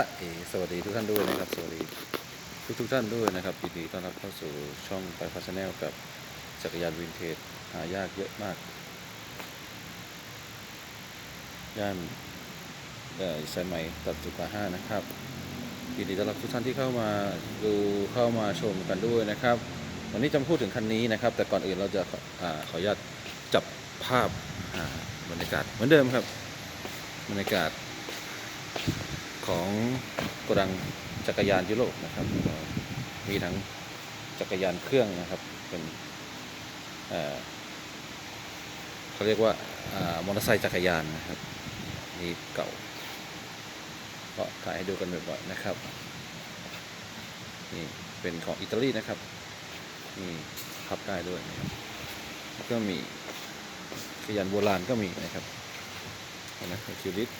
ะเอสวัสดีทุกท่านด้วยนะครับ สวัสดีทุกทุกท่านด้วยนะครับยินดีต้อนรับเข้าสู่ช่องไปพัชแนลกับจักรยานวินเทจหายากเยอะมาก ย่านเอ่อสายไหมตัดจุกาห้านะครับยินดีต้อนรับทุกท่านที่เข้ามาดูเข้ามาชมกันด้วยนะครับ วันนี้จะพูดถึงคันนี้นะครับ แต่ก่อนอื่นเราจะขออาขออนุญาตจับภาพบรรยากาศเหมือนเดิมครับ บรรยากาศ ของโกดังจักรยานยุโรปนะครับ มีทั้งจักรยานเครื่องนะครับ เป็นเเขาเรียกว่าอามอเตอร์ไซค์จักรยานนะครับนี่เก่าก็ถ่ายให้ดูกันบ่อยๆนะครับนี่เป็นของอิตาลีนะครับนี่พับได้ด้วยนะครับก็มีจักรยานโบราณก็มีนะครับนะคิวริส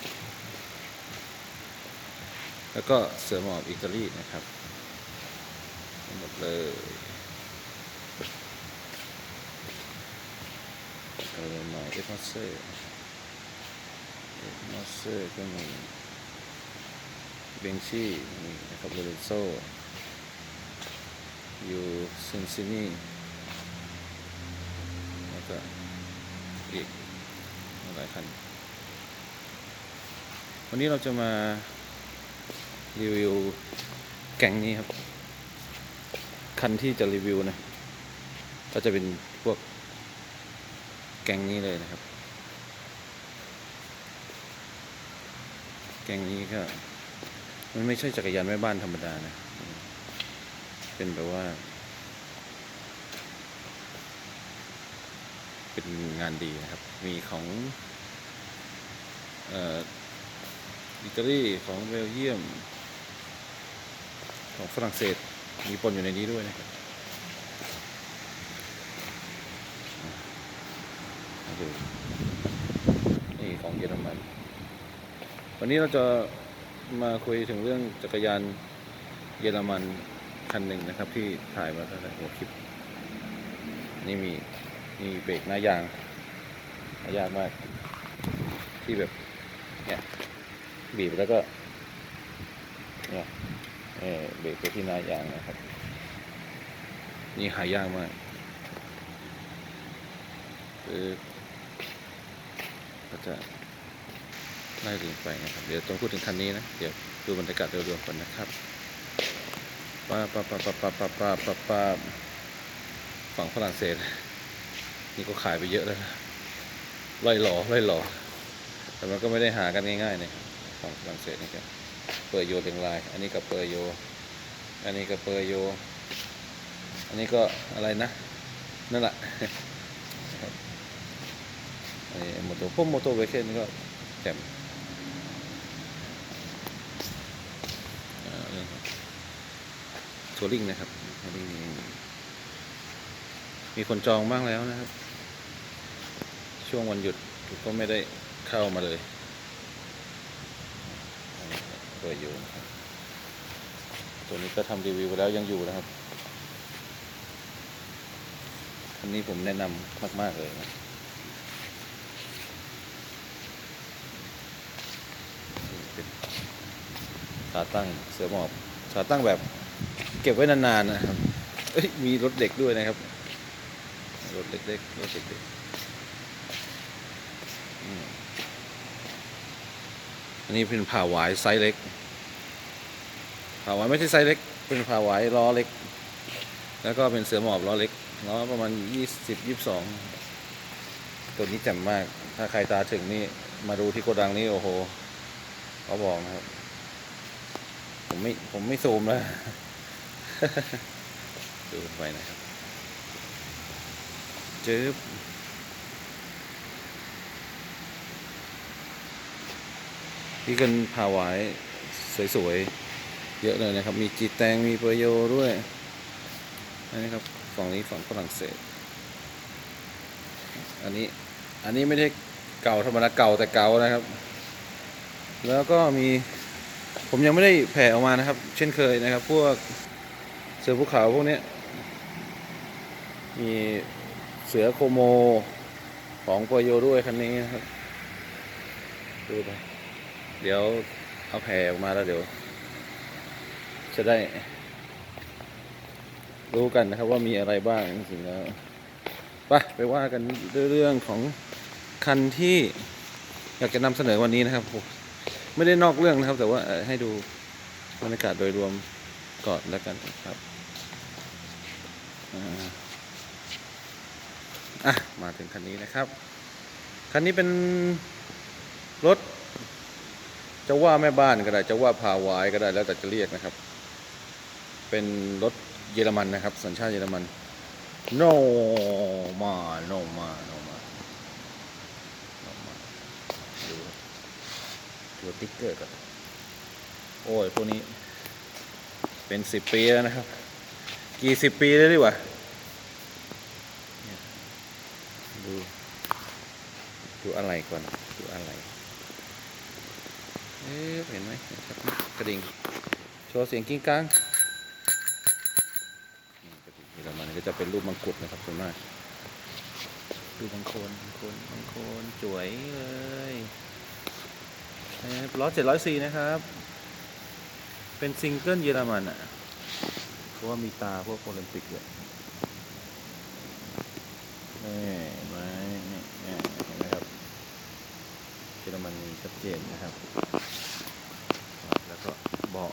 แล้วก็เสือหมอบอิตาลีนะครับหมดเลยเออมาเอฟมาเซ่เอฟมาเซ่ก็มีเบนชี่มีนะครับโรเลนโซอยู่ซินซินีแล้วก็อีกหลายคัน วันนี้เราจะมา รีวิวแก๊งนี้ครับ คันที่จะรีวิวนะ ก็จะเป็นพวกแก๊งนี้เลยนะครับ แก๊งนี้ก็ มันไม่ใช่จักรยานแม่บ้านธรรมดานะ เป็นแบบว่า เป็นงานดีนะครับ มีของอออิตาลีของเบลเยียม ของฝรั่งเศสมีปนอยู่ในนี้ด้วยนะครับดูนี่ของเยอรมัน วันนี้เราจะมาคุยถึงเรื่องจักรยานเยอรมันคันหนึ่งนะครับ ที่ถ่ายมาตั้งแต่หัวคลิป นี่มีมีเบรกหน้ายางหายากมาก ที่แบบเนี่ยบีบแล้วก็เนี่ย เบรกไปที่หน้ายางนะครับ นี่หายากมากก็จะไล่เรียงไปนะครับ เดี๋ยวต้องพูดถึงคันนี้นะ เดี๋ยวดูบรรยากาศโดยรวมก่อนนะครับป้าป้าป้าป้าป้าป้าป้าป้าป้าฝั่งฝรั่งเศส นี่ก็ขายไปเยอะแล้วนะไล่หล่อไล่หล่อแต่มันก็ไม่ได้หากันง่ายๆนะครับของฝรั่งเศสนี่ครับ เปอร์โยเรียงราย อันนี้ก็เปอร์โย อันนี้ก็เปอร์โย อันนี้ก็อะไรนะ นั่นแหละอันนี้โมโตพวกโมโตเวเคนนี่ก็แจ่มอ่าเรื่องทัวริงนะครับทัวริงนี่มีคนจองบ้างแล้วนะครับ ช่วงวันหยุดก็ไม่ได้เข้ามาเลย เปิดอยู่นะครับตัวนี้ก็ทำรีวิวไปแล้วยังอยู่นะครับอันนี้ผมแนะนำมาก ๆ เลยนะเป็นขาตั้งเสือหมอบขาตั้งแบบเก็บไว้นาน ๆ นะครับเอ้ยมีรถเด็กด้วยนะครับ รถเล็กๆรถเด็กๆ อันนี้เป็นผ่าหวายไซส์เล็ก ผ่าหวายไม่ใช่ไซส์เล็ก เป็นผ่าหวายล้อเล็ก แล้วก็เป็นเสือหมอบล้อเล็กล้อประมาณยี่สิบยี่สิบสองตัวนี้แจ่มมาก ถ้าใครตาถึงนี่มาดูที่โกดังนี่โอ้โหเขาบอกนะครับ ผมไม่ผมไม่ซูมแล้วดูไปนะครับจึ๊บ ที่กันพาหวายสวยๆ เยอะเลยนะครับ มีจีแตง มีเปรโยด้วยอันนี้ครับฝั่งนี้ฝั่งฝรั่งเศส อันนี้ อันนี้ไม่ได้เก่าธรรมดาเก่าแต่เก่านะครับ แล้วก็มี ผมยังไม่ได้แผ่ออกมานะครับ เช่นเคยนะครับ พวกเสือภูเขาพวกนี้ มีเสือโคโมของเปรโยด้วยคันนี้นะครับ ดูไป เดี๋ยวเอาแผ่ออกมาแล้วเดี๋ยว จะได้ รู้กันนะครับว่ามีอะไรบ้างจริงๆแล้วไปไปว่ากันเรื่องของคันที่อยากจะนำเสนอวันนี้นะครับไม่ได้นอกเรื่องนะครับ แต่ว่าให้ดูบรรยากาศโดยรวมก่อนแล้วกันครับอะมาถึงคันนี้นะครับ คันนี้เป็นรถ จะว่าแม่บ้านก็ได้ จะว่าพาวายก็ได้แล้วแต่จะเรียกนะครับ เป็นรถเยอรมันนะครับ สัญชาติเยอรมัน no มา no มา no มา no มาดูดูติ๊กเกอร์ก่อนโอ้ยพวกนี้ เป็นสิบปีแล้วนะครับ กี่สิบปีแล้วดีกว่าดู ดูอะไรก่อน ดูอะไร เอ๊ะเห็นไหมกระดิ่ง โชว์เสียงกิ้งก้างนี่กระดิ่งเยอรมันก็จะเป็นรูปมังกรนะครับส่วนมากรูปมังคนมังคนมังคนสวยเลยล้อเจ็ดร้อยสี่นะครับ เป็นซิงเกิลเยอรมันอะ เพราะว่ามีตาพวกโอลิมปิกเลยนี่เห็นไหมนี่นี่เห็นไหมครับ เยอรมันชัดเจนนะครับ แล้วก็เบาะ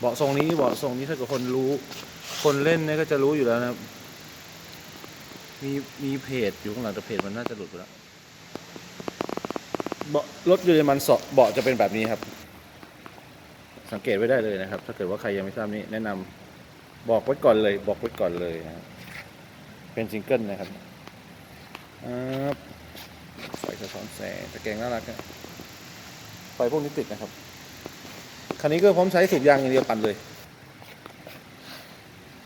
เบาะทรงนี้เบาะทรงนี้ถ้าเกิดคนรู้ คนเล่นเนี่ยก็จะรู้อยู่แล้วนะครับ มีมีเพจอยู่ข้างหลังแต่เพจมันน่าจะหลุดไปแล้วเบาะรถเยอรมันเสาะเบาะจะเป็นแบบนี้ครับ สังเกตไว้ได้เลยนะครับ ถ้าเกิดว่าใครยังไม่ทราบนี้แนะนำบอกไว้ก่อนเลย บอกไว้ก่อนเลยนะเป็นซิงเกิลนะครับครับ ไฟสะท้อนแสงตะแกรงน่ารักอะไฟพวกนี้ติดนะครับ คันนี้ก็พร้อมใช้สูบยางอย่างเดียวปั่นเลย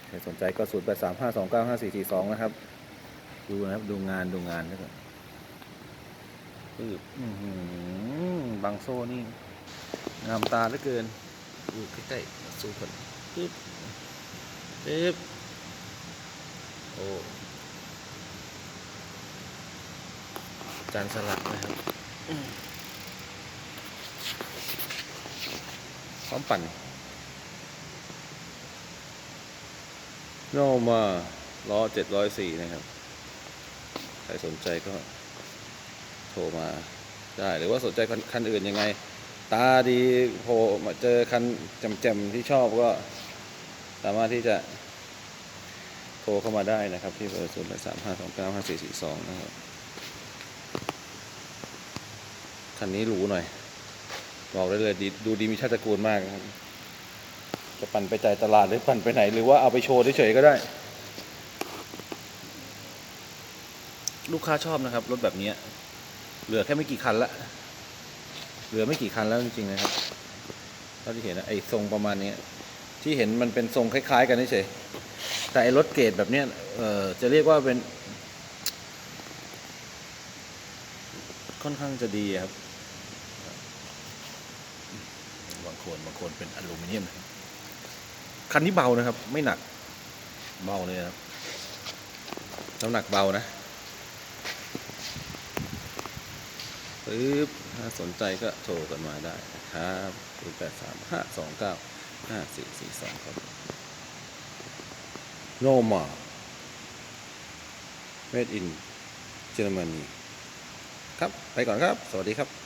ใครสนใจก็ศูนย์แปดสามห้าสองเก้าห้าสี่สี่สองนะครับ ดูนะครับ ดูงานดูงานนะครับปึ๊บอื้อหือบางโซ่นี่ งามตาเหลือเกิน ดูใกล้ๆสูกันปึ๊บปึ๊บโอ้ จานสลัดนะครับพร้อมปั่นโนมาล้อเจ็ดร้อยสี่นะครับ ใครสนใจก็โทรมาได้หรือว่าสนใจคันคนอื่นยังไง ตาดีโผล่มาเจอคันแจมๆที่ชอบก็สามารถที่จะโทรเข้ามาได้นะครับ ที่เบอร์ศูนย์แปดสามห้าสองเก้าห้าสี่สี่สองนะครับ คันนี้หรูหน่อย บอกได้เลยด,ดูดีมีชาติตระกูลมากครับ จะปั่นไปจ่ายตลาดหรือปั่นไปไหน หรือว่าเอาไปโชว์เฉยๆก็ได้ ลูกค้าชอบนะครับ รถแบบนี้ เหลือแค่ไม่กี่คันละ เหลือไม่กี่คันแล้วจริงๆนะครับเท่าที่เห็นนะไอ้ทรงประมาณนี้ที่เห็นมันเป็นทรงคล้าย ๆ กันเฉยแต่ไอ้รถเกรดแบบเนี้ยเออจะเรียกว่าเป็น ค่อนข้างจะดีครับ บาง คนบางคนเป็นอลูมิเนียมนะครับคันนี้เบานะครับ ไม่หนักเบาเลยครับน้ำหนักเบานะปึ๊บถ้าสนใจก็โทรกันมาได้นะครับ0 8 3 5 2 9 5 4 4 2ครับโนมา made in Germany ครับ ไปก่อนครับ สวัสดีครับ